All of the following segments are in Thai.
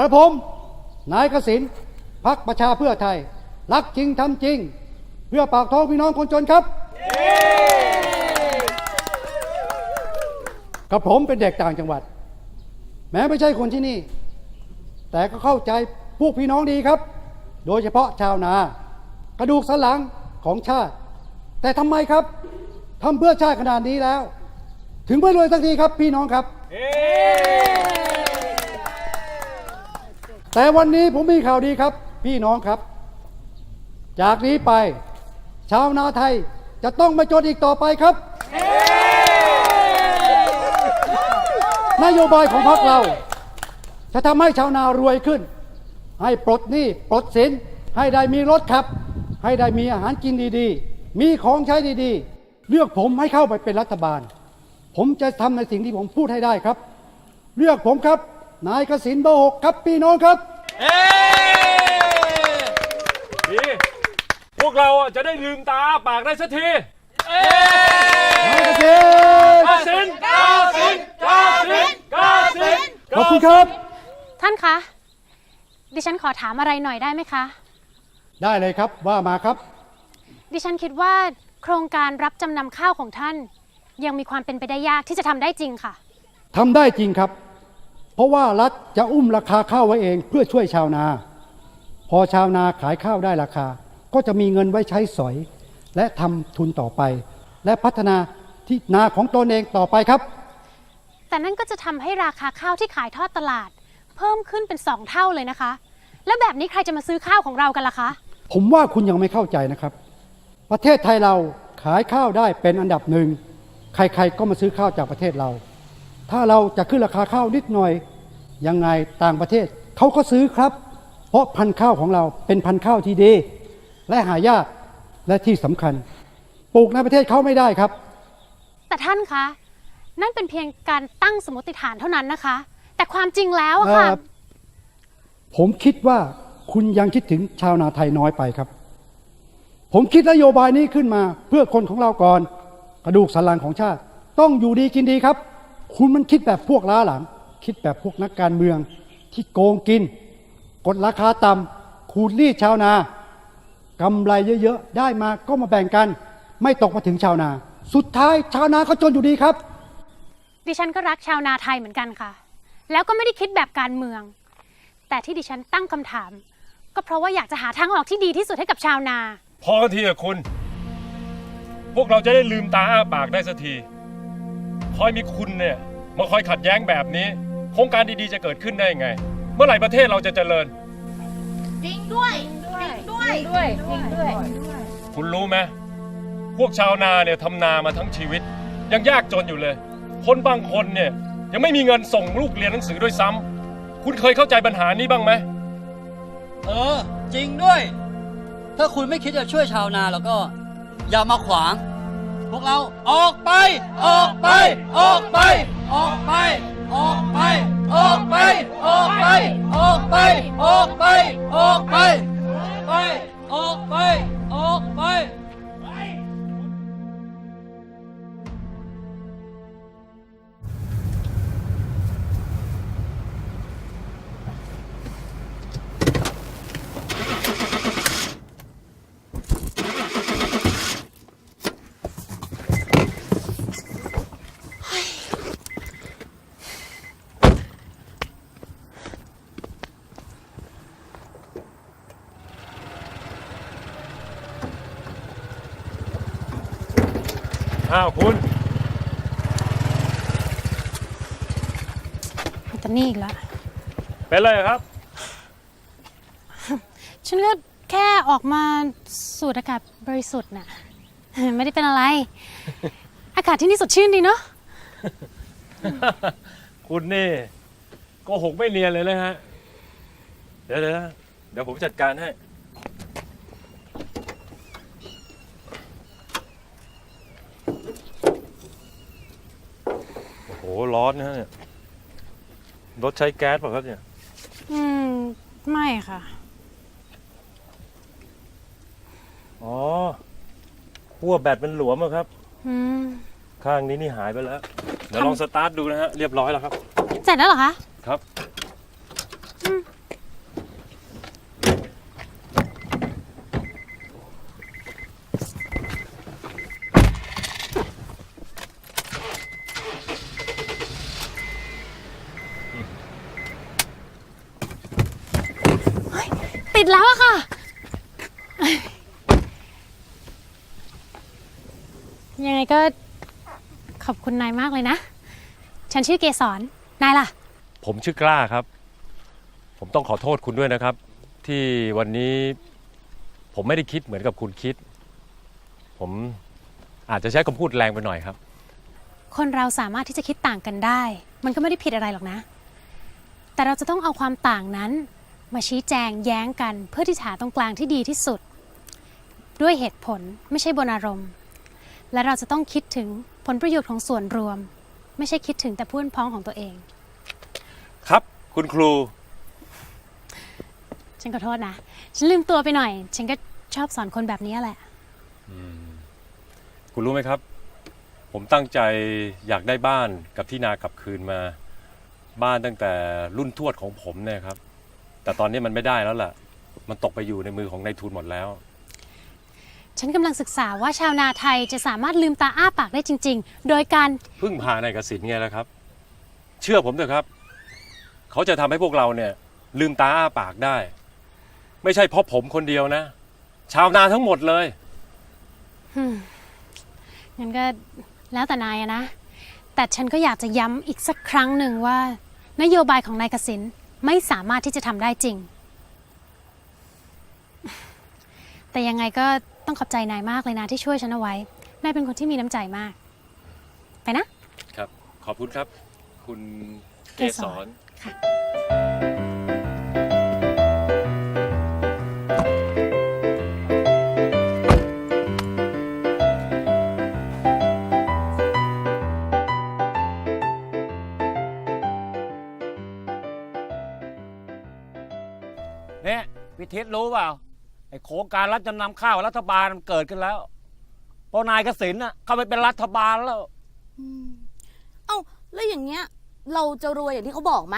กระผมนายกสินพักประชาเพื่อไทย รักจริงทำจริง เพื่อปากท้องพี่น้องคนจนครับกระผมเป็นเด็กต่างจังหวัด แม้ไม่ใช่คนที่นี่ แต่ก็เข้าใจพวกพี่น้องดีครับ โดยเฉพาะชาวนา กระดูกสันหลังของชาติ แต่ทำไมครับทำเพื่อชาติขนาดนี้แล้ว ถึงไม่รวยสักทีครับพี่น้องครับ แต่วันนี้ผมมีข่าวดีครับ พี่น้องครับ จากนี้ไป ชาวนาไทยจะต้องไม่จนอีกต่อไปครับ นโยบายของพรรคเรา จะทำให้ชาวนารวยขึ้น ให้ปลดหนี้ปลดสิน ให้ได้มีรถขับ ให้ได้มีอาหารกินดีๆ มีของใช้ดีๆ เลือกผมให้เข้าไปเป็นรัฐบาล ผมจะทำในสิ่งที่ผมพูดให้ได้ครับ เลือกผมครับ นายกสินเบอร์หกครับพี่น้องครับ เอ้ดีพวกเราอะจะได้ลืมตาอ้าปากได้สักที เอ้นายกสิน กาสินกาสินกาสินกาสินขอบคุณครับ ท่านคะ ดิฉันขอถามอะไรหน่อยได้ไหมคะ ได้เลยครับว่ามาครับ ดิฉันคิดว่าโครงการรับจำนำข้าวของท่าน ยังมีความเป็นไปได้ยากที่จะทำได้จริงค่ะ ทำได้จริงครับ เพราะว่ารัฐจะอุ้มราคาข้าวไว้เองเพื่อช่วยชาวนา พอชาวนาขายข้าวได้ราคา ก็จะมีเงินไว้ใช้สอย และทำทุนต่อไป และพัฒนาที่นาของตนเองต่อไปครับ แต่นั่นก็จะทำให้ราคาข้าวที่ขายทอดตลาด เพิ่มขึ้นเป็นสองเท่าเลยนะคะ แล้วแบบนี้ใครจะมาซื้อข้าวของเรากันล่ะคะ ผมว่าคุณยังไม่เข้าใจนะครับ ประเทศไทยเราขายข้าวได้เป็นอันดับหนึ่งใครๆก็มาซื้อข้าวจากประเทศเรา ถ้าเราจะขึ้นราคาข้าวนิดหน่อยยังไงต่างประเทศเขาก็ซื้อครับ เพราะพันธุ์ข้าวของเราเป็นพันธุ์ข้าวที่ดี และหายากและที่สำคัญ ปลูกในประเทศเขาไม่ได้ครับ แต่ท่านคะนั่นเป็นเพียงการตั้งสมมติฐานเท่านั้นนะคะ แต่ความจริงแล้วอะค่ะเอ่อผมคิดว่าคุณยังคิดถึงชาวนาไทยน้อยไปครับ ผมคิดนโยบายนี้ขึ้นมาเพื่อคนของเราก่อน กระดูกสันหลังของชาติ ต้องอยู่ดีกินดีครับ คุณมันคิดแบบพวกล้าหลัง คิดแบบพวกนักการเมือง ที่โกงกิน กดราคาต่ำขูดรีดชาวนากำไรเยอะๆ ได้มาก็มาแบ่งกัน ไม่ตกมาถึงชาวนา สุดท้ายชาวนาก็จนอยู่ดีครับ ดิฉันก็รักชาวนาไทยเหมือนกันค่ะ แล้วก็ไม่ได้คิดแบบการเมือง แต่ที่ดิฉันตั้งคำถาม ก็เพราะว่าอยากจะหาทางออกที่ดีที่สุดให้กับชาวนา พอกันทีอะคุณ พวกเราจะได้ลืมตาอ้าปากได้สักที คอยมีคุณเนี่ยมาคอยขัดแย้งแบบนี้ โครงการดีๆจะเกิดขึ้นได้ไง เมื่อไหร่ประเทศเราจะเจริญ จริงด้วยจริงด้วยด้วยจริงด้วย คุณรู้ไหมพวกชาวนาเนี่ยทำนามาทั้งชีวิต ยังยากจนอยู่เลย คนบางคนเนี่ยยังไม่มีเงินส่งลูกเรียนหนังสือด้วยซ้ำคุณเคยเข้าใจปัญหานี้บ้างไหมเออ จริงด้วย ถ้าคุณไม่คิดจะช่วยชาวนาแล้วก็ อย่ามาขวาง พวกเราออกไป ออกไป ออกไป ออกไป ออกไป ออกไป ออกไป ออกไป ออกไป ออกไปไป ออกไป ออกไป อ้าวคุณแต่นี่อีกแล้วเป็นไรครับ ฉันก็แค่ออกมาสูดอากาศบริสุทธิ์น่ะ ไม่ได้เป็นอะไร อากาศที่นี่สดชื่นดีเนาะคุณนี่โกหกไม่เนียนเลยนะฮะ เดี๋ยวเดี๋ยวเดี๋ยวผมจัดการให้ โอ้โห ร้อนนะฮะเนี่ยรถใช้แก๊สเปล่ะครับเนี่ย อืม ไม่ค่ะ อ๋อขั้วแบตมันหลวมอะครับ อืม ข้างนี้นี่หายไปแล้ว เดี๋ยวลองสตาร์ทดูนะฮะ เรียบร้อยแล้วครับ เสร็จแล้วเหรอคะ ครับ อืม อะค่ะ ยังไงก็ขอบคุณนายมากเลยนะ ฉันชื่อเกสรนายล่ะ ผมชื่อกล้าครับ ผมต้องขอโทษคุณด้วยนะครับ ที่วันนี้ผมไม่ได้คิดเหมือนกับคุณคิด ผมอาจจะใช้คำพูดแรงไปหน่อยครับ คนเราสามารถที่จะคิดต่างกันได้ มันก็ไม่ได้ผิดอะไรหรอกนะ แต่เราจะต้องเอาความต่างนั้น มาชี้แจงแย้งกัน เพื่อที่จะหาตรงกลางที่ดีที่สุด ด้วยเหตุผลไม่ใช่บนอารมณ์ และเราจะต้องคิดถึงผลประโยชน์ของส่วนรวม ไม่ใช่คิดถึงแต่เพื่อนพ้องของตัวเอง ครับคุณครู ฉันขอโทษนะ ฉันลืมตัวไปหน่อย ฉันก็ชอบสอนคนแบบนี้แหละ คุณรู้ไหมครับ ผมตั้งใจอยากได้บ้านกับที่นากลับคืนมา บ้านตั้งแต่รุ่นทวดของผมเนี่ยครับ แต่ตอนนี้มันไม่ได้แล้วล่ะ มันตกไปอยู่ในมือของนายทุนหมดแล้ว ฉันกำลังศึกษาว่าชาวนาไทยจะสามารถลืมตาอ้าปากได้จริง ๆ โดยการพึ่งพานายกสินไงล่ะครับ เชื่อผมเถอะครับ เขาจะทำให้พวกเราเนี่ยลืมตาอ้าปากได้ ไม่ใช่เพราะผมคนเดียวนะ ชาวนาทั้งหมดเลยงั้นก็แล้วแต่นายอะนะ แต่ฉันก็อยากจะย้ำอีกสักครั้งหนึ่งว่า นโยบายของนายกสินไม่สามารถที่จะทำได้จริง แต่ยังไงก็ ต้องขอบใจนายมากเลยนะที่ช่วยฉันเอาไว้ นายเป็นคนที่มีน้ำใจมาก ไปนะ ครับ ขอบคุณครับ คุณเกเกสสรรค่ะ เนี่ยพิทิศรู้เปล่า ไอ้โครงการรับจำนำข้าวรัฐบาลมันเกิดขึ้นแล้ว เพราะนายกสินน่ะเข้าไปเป็นรัฐบาลแล้วเอ้าแล้วอย่างเงี้ย เราจะรวยอย่างที่เขาบอกไหม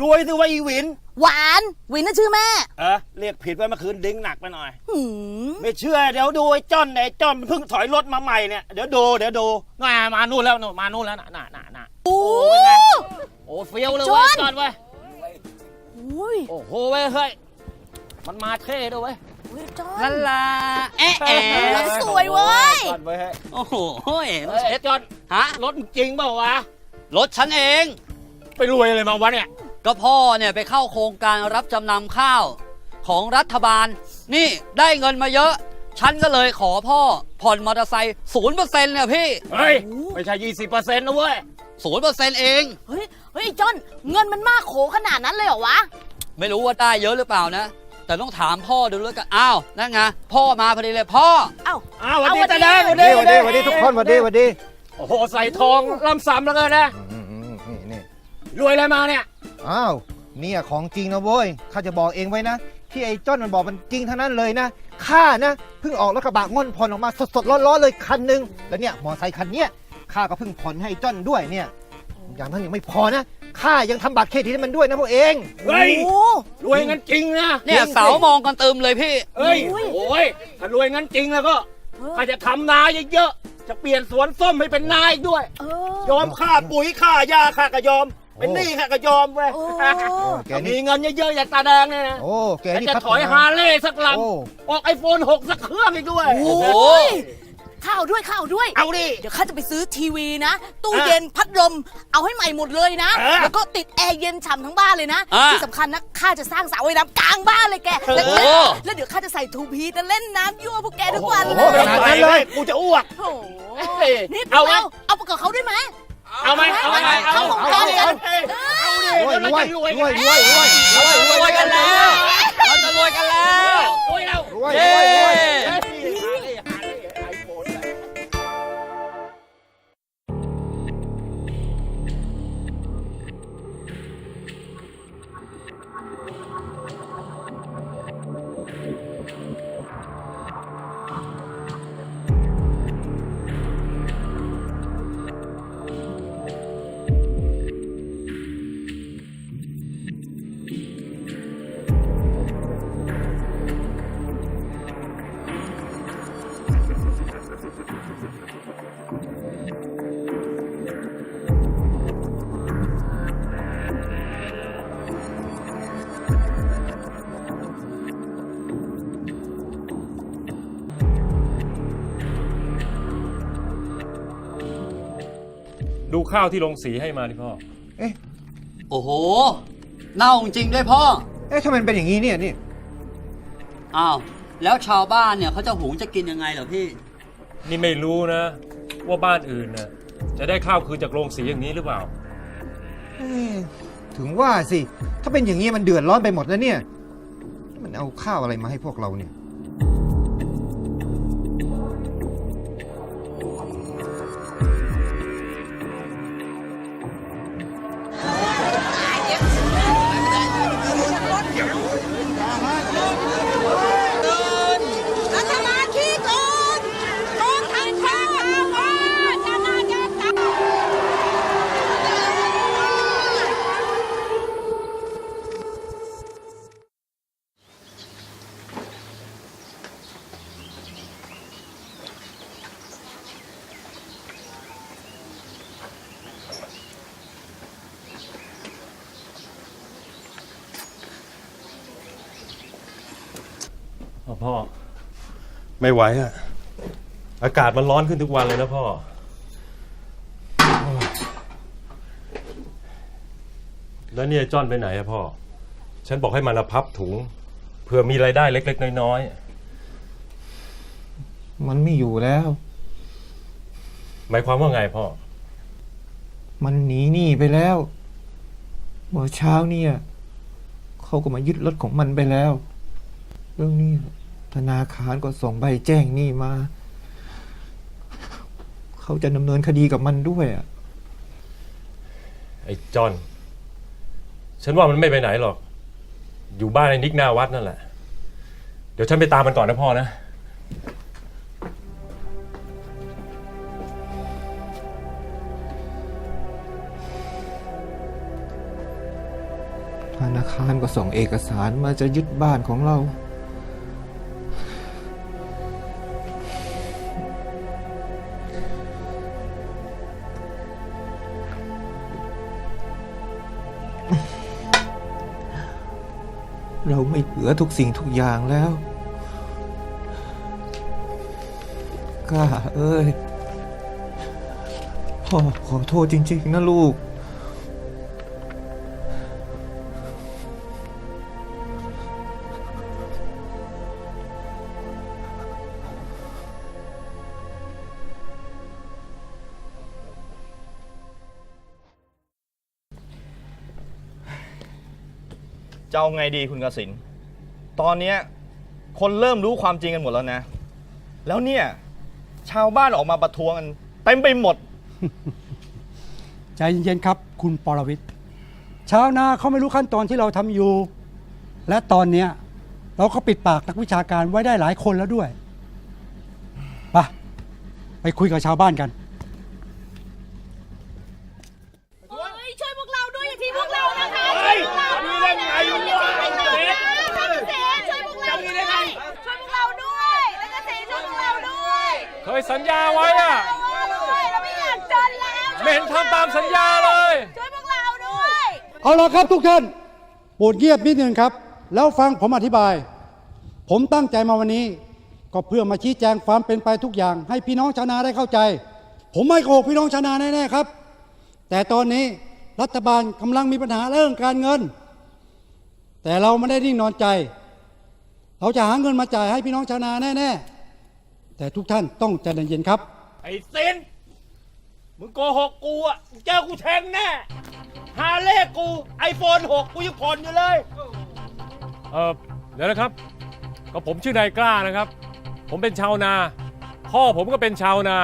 รวยสิว่าอีหวิน หวานวินน่ะชื่อแม่เออเรียกผิดไปเมื่อคืนดิ้งหนักไปหน่อย หืมไม่เชื่อเดี๋ยวดูไอ้จ้อนไอ้จ้อนมันเพิ่งถอยรถมาใหม่เนี่ยเดี๋ยวดูเดี๋ยวดูน่ามานู่นแล้วนู่นมานู่นแล้วน่ะน่ะน่ะน่ะโอ้เป็นไงโอ้เฟี้ยวเลยเว้ยจ้อนจ้อนเว้ยอุ้ย โอ้โหเว้ยเฮ้ย มันมาเท่ด้วยเว้ยเว้ยจอลันนลาแอะแอะสวยเว้ยจ้อนเว้ยเฮ้ยโอ้โหเห็นเฮ้ยไอ้จ้อนฮะรถมึงจริงเปล่าวะ รถฉันเอง ไปรวยอะไรมาวะเนี่ย ก็พ่อเนี่ยไปเข้าโครงการรับจำนำข้าวของรัฐบาล นี่ได้เงินมาเยอะ ฉันก็เลยขอพ่อผ่อนมอเตอร์ไซค์ศูนย์เปอร์เซ็นต์เนี่ยพี่เฮ้ยไม่ใช่ยี่สิบเปอร์เซ็นต์นะเว้ย ศูนย์เปอร์เซ็นต์เอง เฮ้ย เฮ้ยจอน เงินมันมากโขขนาดนั้นเลยเหรอวะ ไม่รู้ว่าได้เยอะหรือเปล่านะ แต่ต้องถามพ่อดูแล้วกันอ้าวนั่นไงพ่อมาพอดีเลยพ่อเอ้า อ้าวสวัสดีเอาตาสแดวังสดีสวัสดีสวัสดีสวัสดีทุกคนสวัสดีสวัสดีโอ้โหใส่ทองล่ำซ้ำแล้วกันนะอืมอืมนี่นี่รวยอะไรมาเนี่ย อ้าวเนี่ยของจริงนะเว้ยข้าจะบอกเองไว้นะ ที่ไอ้จ้อนมันบอกมันจริงทั้งนั้นเลยนะข้านะเพิ่งออกรถกระบะง่อนผ่อนออกมาสดๆร้อนๆเลยคันหนึงแล้วเนี่ยมอไซค์คันเนี้ยข้าก็เพิ่งผ่อนให้ไอ้จ้อนด้วยเนี่ย อย่างนั้นยังไม่พอนะข้ายังทำบัตรเครดิตให้มันด้วยนะพวกเองเฮ้ยโอ้รวยงั้นจริงนะเนี่ยเสามองกันเติมเลยพี่ เฮ้ยโอ้ยโอ้ยถ้ารวยงั้นจริงแล้วก็เออข้าจะทำนาเยอะๆจะเปลี่ยนสวนส้มให้เป็นนาอีกด้วยเออยอมค่าปุ๋ยค่ายาค่าก็ยอมเป็นหนี้ข้าก็ยอมเว้ยโอ้โอ้แกถ้ามีนี่เงินเยอะๆ อย่างตาแดงเนี่ยนะ โอ้แกแล้วนี่จะพัฒถอยนาฮาร์เลย์สักลโอ้ำออกไอโฟน 6 สักเครื่องอีกด้วย โอ้โหย ข้าวด้วยข้าวด้วย เอาดิ เดี๋ยวข้าจะไปซื้อทีวีนะ ตู้อะเย็นพัดลมเอาให้ใหม่หมดเลยนะ เออแล้วก็ติดแอร์เย็นฉ่ำทั้งบ้านเลยนะ อะที่สำคัญนะข้าจะสร้างสระว่ายน้ำกลางบ้านเลยแกแล้วโอ้โหแล้วเดี๋ยวข้าจะใส่ทูพีจะเล่นน้ำยั่วพวกแกทุกวันโอ้เลโหยขนาดนั้นเลย กูจะอ้วก โอ้โหเฮ้ยนี่พเอาวกไหม เราเอาประกอบเขาด้วยไหม เอาไหมเอาไหมเอาเข้าโครงการกันเอาดิรวยเดี๋ยวรเราวยจะรรววยยรวยรวยรวยเราจะรวยกันแล้ว เราจะรวยกันแล้วรวยแล้วรวยเย้รวยเฮ้ย ข้าวที่ลงสีให้มาดิพ่อ เอ๊ะ โอ้โห เน่าจริงๆด้วยพ่อ เอ๊ะทำไมมันเป็นอย่างนี้เนี่ยนี่ อ้าว แล้วชาวบ้านเนี่ยเขาจะหุงจะกินยังไงเหรอพี่ นี่ไม่รู้นะ ว่าบ้านอื่นน่ะจะได้ข้าวคืนจากโรงสีอย่างนี้หรือเปล่า เอ๊ะถึงว่าสิ ถ้าเป็นอย่างนี้มันเดือดร้อนไปหมดแล้วเนี่ย มันเอาข้าวอะไรมาให้พวกเราเนี่ย ไม่ไหวอะอากาศมันร้อนขึ้นทุกวันเลยนะพ่อ แล้วเนี่ยจ้อนไปไหนอะพ่อ ฉันบอกให้มันเอาพับถุงเผื่อมีรายได้เล็ก ๆ น้อยมันไม่อยู่แล้ว ๆหมายความว่าไงพ่อ มันหนีหนี้ไปแล้ว เมื่อเช้าเนี่ย เขาก็มายึดรถของมันไปแล้ว เรื่องนี้ ธนาคารก็ส่งใบแจ้งหนี้มา เขาจะดำเนินคดีกับมันด้วยอะไอ้จอนฉันว่ามันไม่ไปไหนหรอก อยู่บ้านไอ้นิกหน้าวัดนั่นแหละ เดี๋ยวฉันไปตามมันก่อนนะพ่อนะ ธนาคารก็ส่งเอกสารมาจะยึดบ้านของเรา เราไม่เหลือทุกสิ่งทุกอย่างแล้วกล้าเอ้ยพ่อขอโทษจริง ๆ นะลูก จะเอาไงดีคุณกสิน ตอนเนี้ยคนเริ่มรู้ความจริงกันหมดแล้วนะ แล้วเนี่ยชาวบ้านออกมาประท้วงกันเต็มไปหมด ใจเย็นๆครับ คุณปรวิทย์ชาวนาเขาไม่รู้ขั้นตอนที่เราทำอยู่ และตอนเนี้ยเราก็ปิดปากนักวิชาการไว้ได้หลายคนแล้วด้วยไปไปคุยกับชาวบ้านกัน เห็นทำตามสัญญาเลย ช่วยพวกเราด้วย เอาละครับทุกท่านโปรดเงียบนิดนึงครับ แล้วฟังผมอธิบาย ผมตั้งใจมาวันนี้ ก็เพื่อมาชี้แจงความเป็นไปทุกอย่าง ให้พี่น้องชาวนาได้เข้าใจ ผมไม่โกหกพี่น้องชาวนาแน่ๆครับ แต่ตอนนี้รัฐบาลกำลังมีปัญหาเรื่องการเงิน แต่เราไม่ได้นิ่งนอนใจ เราจะหาเงินมาจ่ายให้พี่น้องชาวนาแน่ๆแต่ทุกท่านต้องใจเย็นๆครับ ไอ้สิน มึงโกหกกูอะมึงเจอกูแทงแน่หาเลขกูไอโฟน6กูยังผ่อนอยู่เลย เออเดี๋ยวนะครับ ก็ผมชื่อนายกล้านะครับ ผมเป็นชาวนา พ่อผมก็เป็นชาวนา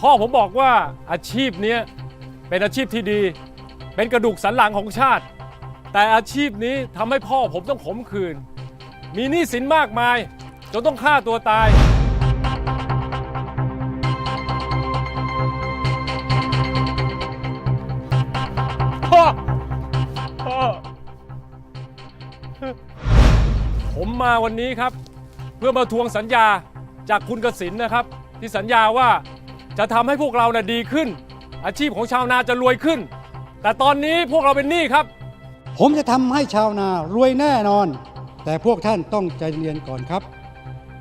พ่อผมบอกว่าอาชีพเนี้ยเป็นอาชีพที่ดี เป็นกระดูกสันหลังของชาติ แต่อาชีพนี้ทำให้พ่อผมต้องขมขืนมีหนี้สินมากมาย จนต้องฆ่าตัวตาย มาวันนี้ครับ เพื่อมาทวงสัญญาจากคุณกสินนะครับ ที่สัญญาว่าจะทำให้พวกเราน่ะดีขึ้น อาชีพของชาวนาจะรวยขึ้น แต่ตอนนี้พวกเราเป็นหนี้ครับ ผมจะทำให้ชาวนารวยแน่นอน แต่พวกท่านต้องใจเย็นก่อนครับ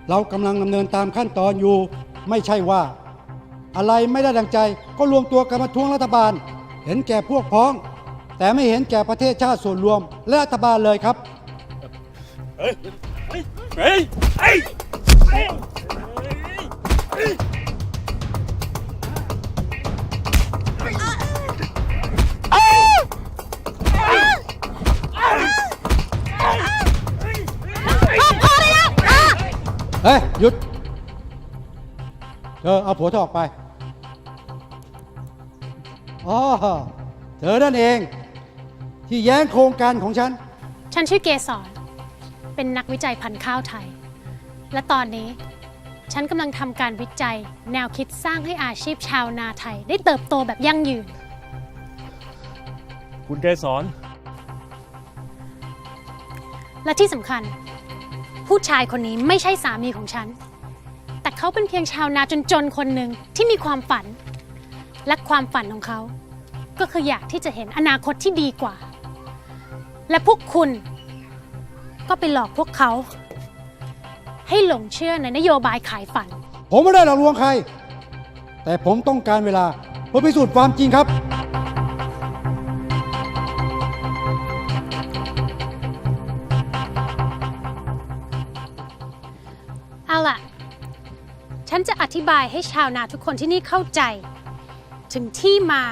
เรากำลังดำเนินตามขั้นตอนอยู่ ไม่ใช่ว่า อะไรไม่ได้ดังใจก็รวมตัวกันมาทวงรัฐบาล เห็นแก่พวกพ้อง แต่ไม่เห็นแก่ประเทศชาติส่วนรวมและรัฐบาลเลยครับ เฮ้ย หยุด เธอเอาผัวเธอออกไป อ๋อ เธอนั่นเอง ที่แย้งโครงการของฉัน ฉันชื่อเกสร เป็นนักวิจัยพันธุ์ข้าวไทย และตอนนี้ฉันกำลังทำการวิจัยแนวคิดสร้างให้อาชีพชาวนาไทย ได้เติบโตแบบยั่งยืน คุณเกสรและที่สำคัญ ผู้ชายคนนี้ไม่ใช่สามีของฉัน แต่เขาเป็นเพียงชาวนาจนๆคนหนึ่งที่มีความฝัน และความฝันของเขา ก็คืออยากที่จะเห็นอนาคตที่ดีกว่า และพวกคุณ ก็ไปหลอกพวกเขา ให้หลงเชื่อในนโยบายขายฝัน ผมไม่ได้หลอกลวงใคร แต่ผมต้องการเวลาเพื่อพิสูจน์ความจริงครับ เอาล่ะ ฉันจะอธิบายให้ชาวนาทุกคนที่นี่เข้าใจ ถึงที่มา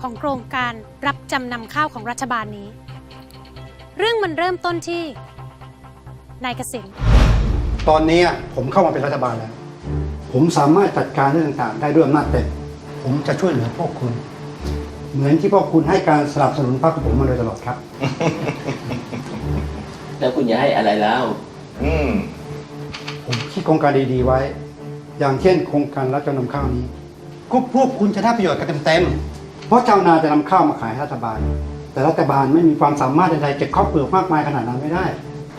ของโครงการรับจำนำข้าวของรัฐบาลนี้ เรื่องมันเริ่มต้นที่ นายกสินตอนนี้ผมเข้ามาเป็นรัฐบาลแล้ว ผมสามารถจัดการเรื่องต่างๆ ได้ด้วยอำนาจเต็ม ผมจะช่วยเหลือพวกคุณ เหมือนที่พวกคุณให้การสนับสนุนพรรคของผมมาโดยตลอดครับ แล้วคุณจะให้อะไรแล้วอืมผมคิดโครงการดีๆไว้ อย่างเช่น โครงการรับจำนำข้าวนี้ก็พวกคุณจะได้ประโยชน์กันเต็มๆ เพราะชาวนาจะนำข้าวมาขายให้รัฐบาล แต่รัฐบาลไม่มีความสามารถใดๆเก็บข้าวเปลือกมากมายขนาดนั้นไม่ได้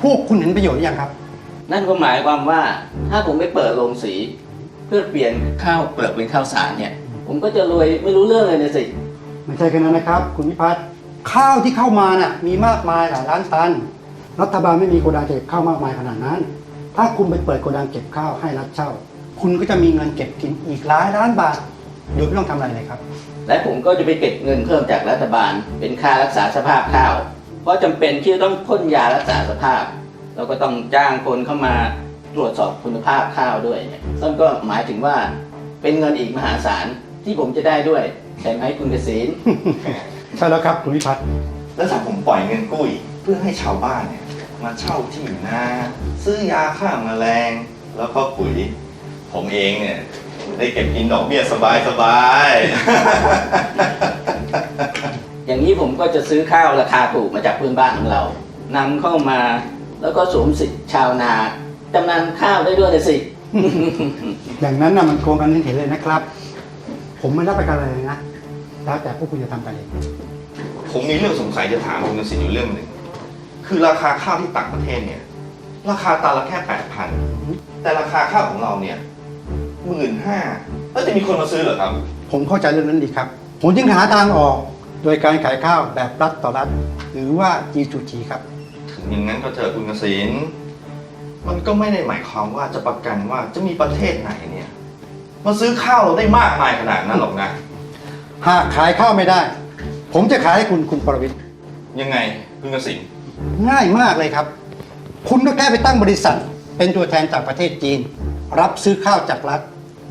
พวกคุณเห็นประโยชน์หรือยังครับ นั่นก็หมายความว่าถ้าผมไม่เปิดโรงสี เพื่อเปลี่ยนข้าวเปลือกเป็นข้าวสารเนี่ย ผมก็จะรวยไม่รู้เรื่องเลยนะสิ ไม่ใช่แค่นั้นนะครับ คุณพิพัฒน์ข้าวที่เข้ามาน่ะมีมากมายหลายล้านตัน รัฐบาลไม่มีโกดังเก็บข้าวมากมายขนาดนั้น ถ้าคุณไปเปิดโกดังเก็บข้าวให้รัฐเช่า คุณก็จะมีเงินเก็บกินอีกหลายล้านบาทโดยไม่ต้องทำอะไรเลยครับ และผมก็จะไปเก็บเงินเพิ่มจากรัฐบาล เป็นค่ารักษาสภาพข้าว เพราะจำเป็นที่จะต้องพ่นยารักษาสภาพ เราก็ต้องจ้างคนเข้ามาตรวจสอบคุณภาพข้าวด้วยเนี่ยนั่นก็หมายถึงว่าเป็นเงินอีกมหาศาลที่ผมจะได้ด้วยใช่ไหมคุณเกษมใช่แล้วครับคุณพิพัฒน์แล้วถ้าผมปล่อยเงินกู้อีกเพื่อให้ชาวบ้านเนี่ยมาเช่าที่นาซื้อยาฆ่าแมลง แล้วก็ปุ๋ย ผมเองเนี่ยได้เก็บกินดอกเบี้ยสบายสบายๆ อย่างนี้ผมก็จะซื้อข้าวราคาถูกมาจากเพื่อนบ้านของเรานำเข้ามาแล้วก็สวมสิทธิ์ชาวนาจำนำข้าวได้ด้วยเลยสิ อย่างนั้นน่ะมันโกงกันเห็นเลยนะครับ ผมไม่รับประกันอะไรเลยนะแล้วแต่พวกคุณจะทำกันเองผมมีเรื่องสงสัยจะถามคุณกสินอยู่เรื่องหนึ่งคือราคาข้าวที่ต่างประเทศเนี่ย ราคาตันละแค่แปดพันแต่ราคาข้าวของเราเนี่ยหมื่นห้าแล้วจะมีคนมาซื้อเหรอครับ ผมเข้าใจเรื่องนั้นดีครับ ผมจึงหาทางออก โดยการขายข้าวแบบรัฐต่อรัฐ หรือว่า G2G ครับ ถึงอย่างนั้นก็เจอคุณกสินมันก็ไม่ได้หมายความว่าจะประกันว่าจะมีประเทศไหนเนี่ยมาซื้อข้าวเราได้มากมายขนาดนั้นหรอกนะ หากขายข้าวไม่ได้ ผมจะขายให้คุณคุณปรวิทย์ยังไงคุณกสินง่ายมากเลยครับ คุณก็แค่ไปตั้งบริษัท เป็นตัวแทนจากประเทศจีน รับซื้อข้าวจากรัฐ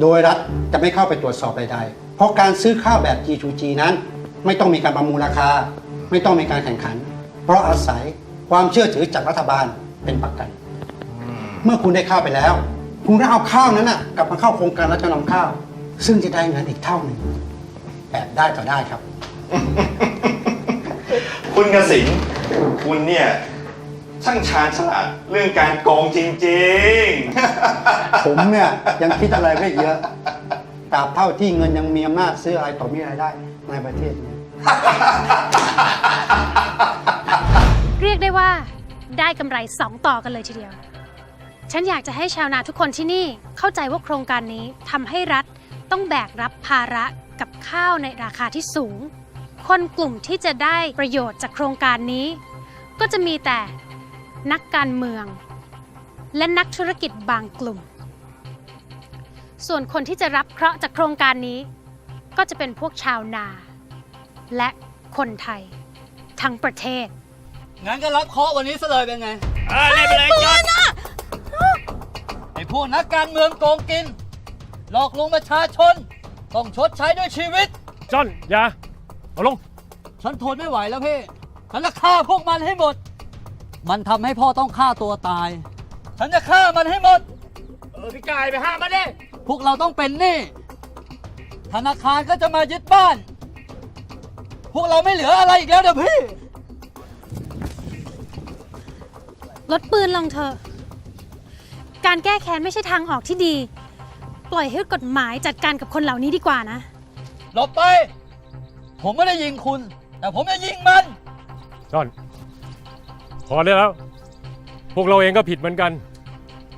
โดยรัฐจะไม่เข้าไปตรวจสอบใดๆเพราะการซื้อข้าวแบบ G2G นั้น ไม่ต้องมีการประมูลราคา ไม่ต้องมีการแข่งขัน เพราะอาศัยความเชื่อถือจากรัฐบาลเป็นประกัน เมื่อคุณได้ข้าวไปแล้ว คุณก็เอาข้าวนั้นนะกลับมาเข้าโครงการรับจำนำข้าว ซึ่งจะได้เงินอีกเท่าหนึ่งแบบได้ต่อได้ครับ คุณกสินคุณเนี่ยช่างชาญฉลาดเรื่องการโกงจริงๆ ผมเนี่ยยังคิดอะไรไม่เยอะตราบเท่าที่เงินยังมีอำนาจซื้ออะไรต่อมีอะไรได้ในประเทศนี้ เรียกได้ว่าได้กำไรสองต่อกันเลยทีเดียว ฉันอยากจะให้ชาวนาทุกคนที่นี่เข้าใจว่าโครงการนี้ทำให้รัฐต้องแบกรับภาระกับข้าวในราคาที่สูง คนกลุ่มที่จะได้ประโยชน์จากโครงการนี้ ก็จะมีแต่นักการเมือง และนักธุรกิจบางกลุ่ม ส่วนคนที่จะรับเคราะห์จากโครงการนี้ ก็จะเป็นพวกชาวนา และคนไทย ทั้งประเทศ งั้นก็รับเคราะห์วันนี้ซะเลยเป็นไง เออเล่นไปเลยจอดไอ้พวกนักการเมืองโกงกิน หลอกลวงประชาชน ต้องชดใช้ด้วยชีวิต จอนอย่าเอาลง ฉันทนไม่ไหวแล้วพี่ ฉันจะฆ่าพวกมันให้หมด มันทำให้พ่อต้องฆ่าตัวตาย ฉันจะฆ่ามันให้หมด เออพี่กายไปห้ามมาดิ พวกเราต้องเป็นหนี้ ธนาคารก็จะมายึดบ้าน พวกเราไม่เหลืออะไรอีกแล้วเดี๋ยวพี่ ลดปืนลงเถอะ การแก้แค้นไม่ใช่ทางออกที่ดี ปล่อยให้กฎหมายจัดการกับคนเหล่านี้ดีกว่านะ หลบไป ผมไม่ได้ยิงคุณ แต่ผมจะยิงมัน จอนพอได้แล้ว พวกเราเองก็ผิดเหมือนกัน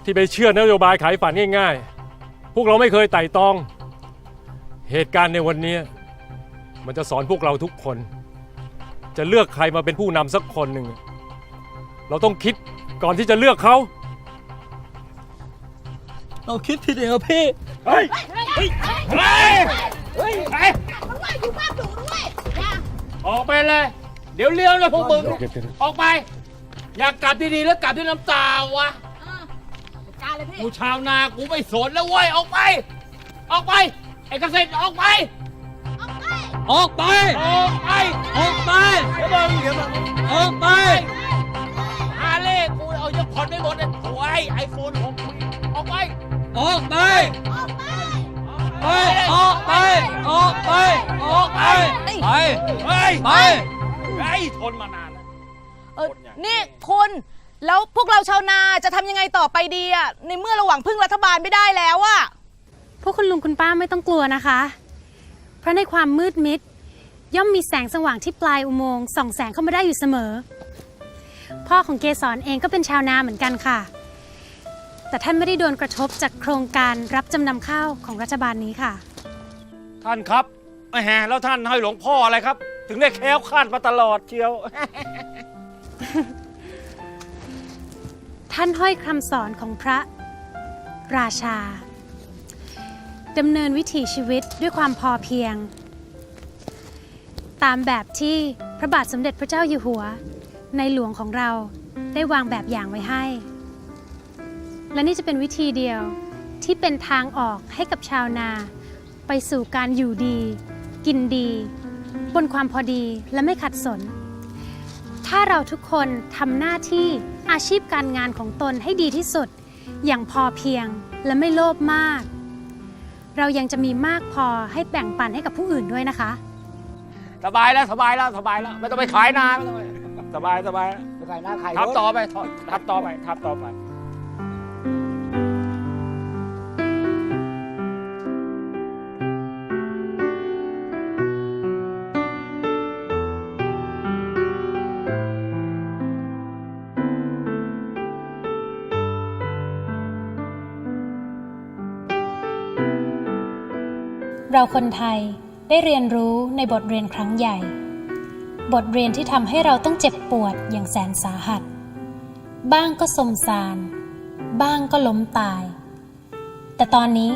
ที่ไปเชื่อนโยบายขายฝันง่ายๆ พวกเราไม่เคยไต่ตอง เหตุการณ์ในวันนี้ มันจะสอนพวกเราทุกคน จะเลือกใครมาเป็นผู้นำสักคนหนึ่ง เราต้องคิดก่อนที่จะเลือกเขา เราคิดผิดเองครับพี่เฮ้ยเฮ้ย เฮ้ย เฮ้ย เฮ้ย มันว่าอยู่บ้านดูด้วยนะออกไปเลย เดี๋ยวเลี้ยวนะพวกมึง ออกไป อยากกลับดีๆแล้วกลับด้วยน้ำตาวะอะจัดการเลยพี่ กูชาวนากูไม่สนแล้วเว้ย ออกไป ออกไป ไอ้เกษตรออกไปเอาไปออกไป ออกไปออกไป เดี๋ยวมึงเดี๋ยวมึงออกไป ฮาเล่กูเอายกผ่อนไม่หมดเลยโอ้ยไอโฟนของกูออกไปออกไปออกไป ไป ออกไป ออกไป ออกไป ไป เฮ้ยไป เฮ้ยทนมานานแล้ว เออนี่คุณแล้วพวกเราชาวนาจะทำยังไงต่อไปดีอะในเมื่อระหว่างพึ่งรัฐบาลไม่ได้แล้วอะ พวกคุณลุงคุณป้าไม่ต้องกลัวนะคะ เพราะในความมืดมิด ย่อมมีแสงสว่างที่ปลายอุโมงค์ส่องแสงเข้ามาได้อยู่เสมอ พ่อของเกสรเองก็เป็นชาวนาเหมือนกันค่ะ แต่ท่านไม่ได้โดนกระทบจากโครงการรับจำนำข้าวของรัฐบาลนี้ค่ะ ท่านครับแหมแล้วท่านให้หลวงพ่ออะไรครับ ถึงได้แคล้วคลาดมาตลอดเชียว ท่านห้อยคำสอนของพระราชา ดำเนินวิถีชีวิตด้วยความพอเพียง ตามแบบที่พระบาทสมเด็จพระเจ้าอยู่หัว ในหลวงของเราได้วางแบบอย่างไว้ให้ และนี่จะเป็นวิธีเดียวที่เป็นทางออกให้กับชาวนา ไปสู่การอยู่ดี กินดี บนความพอดีและไม่ขัดสน ถ้าเราทุกคนทำหน้าที่อาชีพการงานของตนให้ดีที่สุด อย่างพอเพียงและไม่โลภมาก เรายังจะมีมากพอให้แบ่งปันให้กับผู้อื่นด้วยนะคะ สบายแล้วสบายแล้วสบายแล้วไม่ต้องไปขายนาไม่ต้องไปสบายสบายทำต่อไปทำต่อไปทำต่อไป เราคนไทยได้เรียนรู้ในบทเรียนครั้งใหญ่ บทเรียนที่ทำให้เราต้องเจ็บปวดอย่างแสนสาหัส บ้างก็สมสาร บ้างก็ล้มตาย แต่ตอนนี้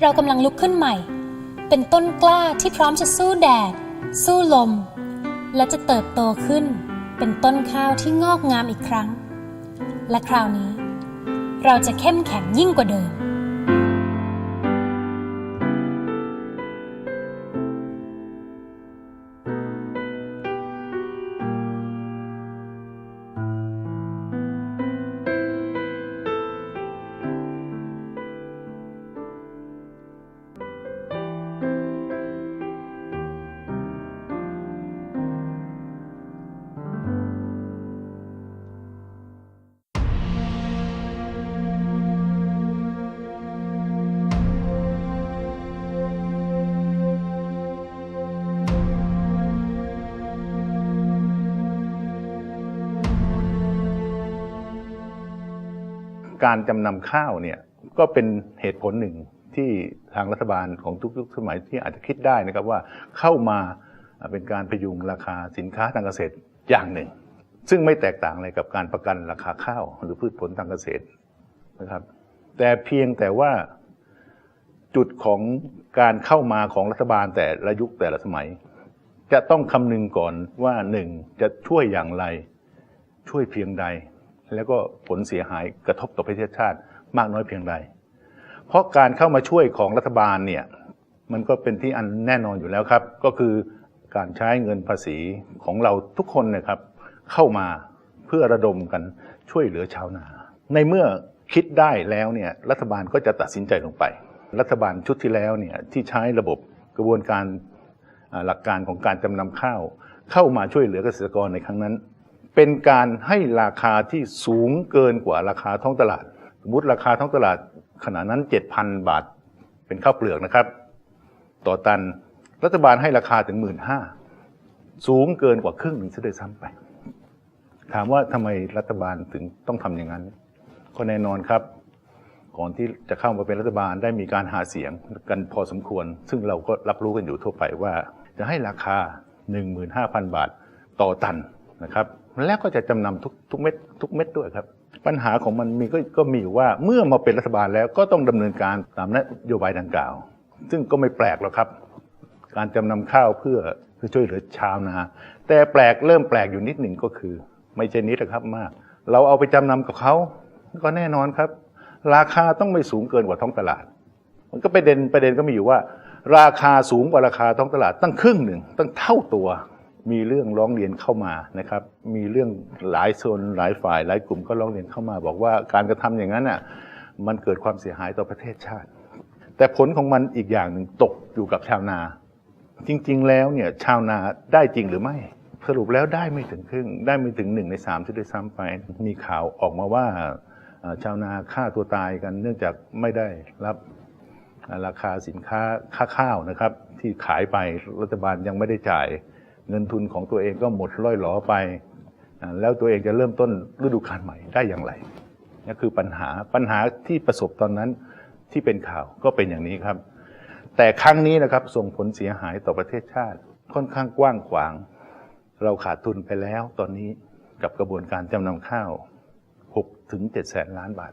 เรากำลังลุกขึ้นใหม่ เป็นต้นกล้าที่พร้อมจะสู้แดด สู้ลม และจะเติบโตขึ้นเป็นต้นข้าวที่งอกงามอีกครั้ง และคราวนี้ เราจะเข้มแข็งยิ่งกว่าเดิม การจำนำข้าวเนี่ยก็เป็นเหตุผลหนึ่งที่ทางรัฐบาลของทุกยุคสมัยที่อาจจะคิดได้นะครับว่าเข้ามาเป็นการพยุงราคาสินค้าทางเกษตรอย่างหนึ่ง ซึ่งไม่แตกต่างอะไรกับการประกันราคาข้าวหรือพืชผลทางเกษตรนะครับ แต่เพียงแต่ว่าจุดของการเข้ามาของรัฐบาลแต่ละยุคแต่ละสมัย จะต้องคำนึงก่อนว่าหนึ่งจะช่วยอย่างไร ช่วยเพียงใด แล้วก็ผลเสียหายกระทบต่อประเทศชาติมากน้อยเพียงใด เพราะการเข้ามาช่วยของรัฐบาลเนี่ยมันก็เป็นที่อันแน่นอนอยู่แล้วครับ ก็คือการใช้เงินภาษีของเราทุกคนเนะครับ เข้ามาเพื่อระดมกันช่วยเหลือชาวนา ในเมื่อคิดได้แล้วเนี่ยรัฐบาลก็จะตัดสินใจลงไป รัฐบาลชุดที่แล้วเนี่ยที่ใช้ระบบกระบวนการหลักการของการจำนำข้าว เข้ามาช่วยเหลือเกษตรกรในครั้งนั้น เป็นการให้ราคาที่สูงเกินกว่าราคาท้องตลาด สมมติราคาท้องตลาดขณะนั้น 7,000 บาท เป็นข้าวเปลือกนะครับ ต่อตันรัฐบาลให้ราคาถึง 1 5ื่นสูงเกินกว่าครึ่งหนึ่งซะด้วยซ้ำไป ถามว่าทำไมรัฐบาลถึงต้องทำอย่างนั้น ก็แน่นอนครับ ก่อนที่จะเข้ามาเป็นรัฐบาลได้มีการหาเสียงกันพอสมควร ซึ่งเราก็รับรู้กันอยู่ทั่วไปว่า จะให้ราคา 15,000 บาทต่อตันนะครับ แล้วก็จะจำนำทุกทุกเม็ดทุกเม็ดด้วยครับ ปัญหาของมันมีก็ก็มีอยู่ว่าเมื่อมาเป็นรัฐบาลแล้วก็ต้องดำเนินการตามนโยบายดังกล่าว ซึ่งก็ไม่แปลกหรอกครับ การจำนำข้าวเพื่อเพื่อช่วยเหลือชาวนา แต่แปลกเริ่มแปลกอยู่นิดหนึ่งก็คือ ไม่ใช่นิดนะครับมาก เราเอาไปจำนำกับเขาก็แน่นอนครับ ราคาต้องไม่สูงเกินกว่าท้องตลาด มันก็ประเด็นประเด็นก็มีอยู่ว่า ราคาสูงกว่าราคาท้องตลาดตั้งครึ่งหนึ่งตั้งเท่าตัว มีเรื่องร้องเรียนเข้ามานะครับ มีเรื่องหลายโซนหลายฝ่ายหลายกลุ่มก็ร้องเรียนเข้ามา บอกว่าการกระทำอย่างนั้นอะมันเกิดความเสียหายต่อประเทศชาติ แต่ผลของมันอีกอย่างหนึ่งตกอยู่กับชาวนา จริง ๆ แล้วเนี่ยชาวนาได้จริงหรือไม่ สรุปแล้วได้ไม่ถึงครึ่ง ได้ไม่ถึงหนึ่งในสามที่ได้ซ้ำไปมีข่าวออกมาว่าชาวนาฆ่าตัวตายกันเนื่องจากไม่ได้รับราคาสินค้าค่าข้าวนะครับ ที่ขายไปรัฐบาลยังไม่ได้จ่าย เงินทุนของตัวเองก็หมดล่อยหลอไป แล้วตัวเองจะเริ่มต้นฤดูกาลใหม่ได้อย่างไรนี่คือปัญหาปัญหาที่ประสบตอนนั้นที่เป็นข่าวก็เป็นอย่างนี้ครับ แต่ครั้งนี้นะครับส่งผลเสียหายต่อประเทศชาติค่อนข้างกว้างขวาง เราขาดทุนไปแล้วตอนนี้กับกระบวนการจำนำข้าว6ถึง7แสนล้านบาท